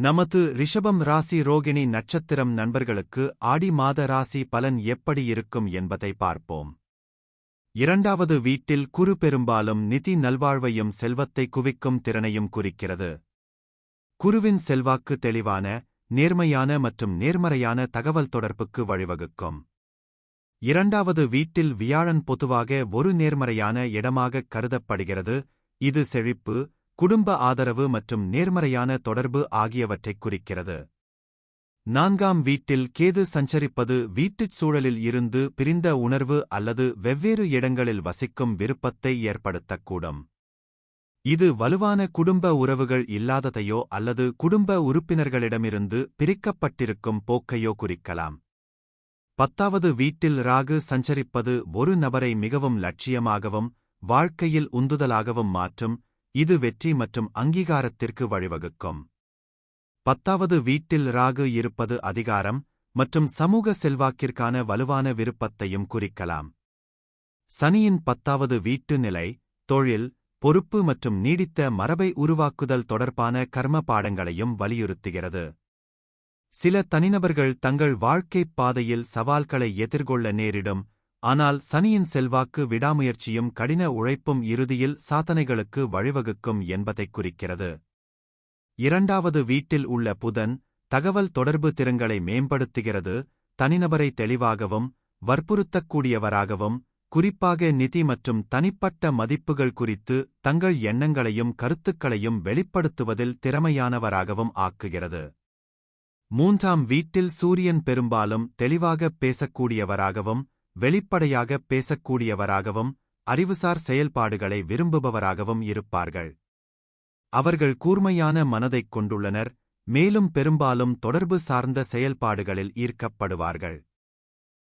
நமது ரிஷபம் ராசி ரோகிணி நட்சத்திரம் நண்பர்களுக்கு ஆடி மாத ராசி பலன் எப்படி இருக்கும் என்பதை பார்ப்போம். இரண்டாவது வீட்டில் குரு பெரும்பாலும் நிதி நல்வாழ்வையும் செல்வத்தை குவிக்கும் திறனையும் குறிக்கிறது. குருவின் செல்வாக்கு தெளிவான நேர்மையான மற்றும் நேர்மறையான தகவல் தொடர்புக்கு வழிவகுக்கும். இரண்டாவது வீட்டில் வியாழன் பொதுவாக ஒரு நேர்மறையான இடமாகக் கருதப்படுகிறது. இது செழிப்பு குடும்ப ஆதரவு மற்றும் நேர்மறையான தொடர்பு ஆகியவற்றைக் குறிக்கிறது. நான்காம் வீட்டில் கேது சஞ்சரிப்பது வீட்டுச் சூழலில் இருந்து பிரிந்த உணர்வு அல்லது வெவ்வேறு இடங்களில் வசிக்கும் விருப்பத்தை ஏற்படுத்தக்கூடும். இது வலுவான குடும்ப உறவுகள் இல்லாததையோ அல்லது குடும்ப உறுப்பினர்களிடமிருந்து பிரிக்கப்பட்டிருக்கும் போக்கையோ குறிக்கலாம். பத்தாவது வீட்டில் ராகு சஞ்சரிப்பது ஒரு நபரை மிகவும் லட்சியமாகவும் வாழ்க்கையில் உந்துதலாகவும் மாற்றும் இது வெற்றி மற்றும் அங்கீகாரத்திற்கு வழிவகுக்கும். பத்தாவது வீட்டில் ராகு இருப்பது அதிகாரம் மற்றும் சமூக செல்வாக்கிற்கான வலுவான விருப்பத்தையும் குறிக்கலாம். சனியின் பத்தாவது வீட்டு நிலை தொழில் பொறுப்பு மற்றும் நீடித்த மரபை உருவாக்குதல் தொடர்பான கர்ம பாடங்களையும் வலியுறுத்துகிறது. சில தனிநபர்கள் தங்கள் வாழ்க்கைப் பாதையில் சவால்களை எதிர்கொள்ள நேரிடும் ஆனால் சனியின் செல்வாக்கு விடாமுயற்சியும் கடின உழைப்பும் இறுதியில் சாதனைகளுக்கு வழிவகுக்கும் என்பதைக் குறிக்கிறது. இரண்டாவது வீட்டில் உள்ள புதன் தகவல் தொடர்பு திறன்களை மேம்படுத்துகிறது. தனிநபரை தெளிவாகவும் வற்புறுத்தக்கூடியவராகவும் குறிப்பாக நிதி மற்றும் தனிப்பட்ட மதிப்புகள் குறித்து தங்கள் எண்ணங்களையும் கருத்துக்களையும் வெளிப்படுத்துவதில் திறமையானவராகவும் ஆக்குகிறது. மூன்றாம் வீட்டில் சூரியன் பெரும்பாலும் தெளிவாகப் பேசக்கூடியவராகவும் வெளிப்படையாகப் பேசக்கூடியவராகவும் அறிவுசார் செயல்பாடுகளை விரும்புபவராகவும் இருப்பார்கள். அவர்கள் கூர்மையான மனதைக் கொண்டுள்ளனர் மேலும் பெரும்பாலும் தொடர்பு சார்ந்த செயல்பாடுகளில் ஈர்க்கப்படுவார்கள்.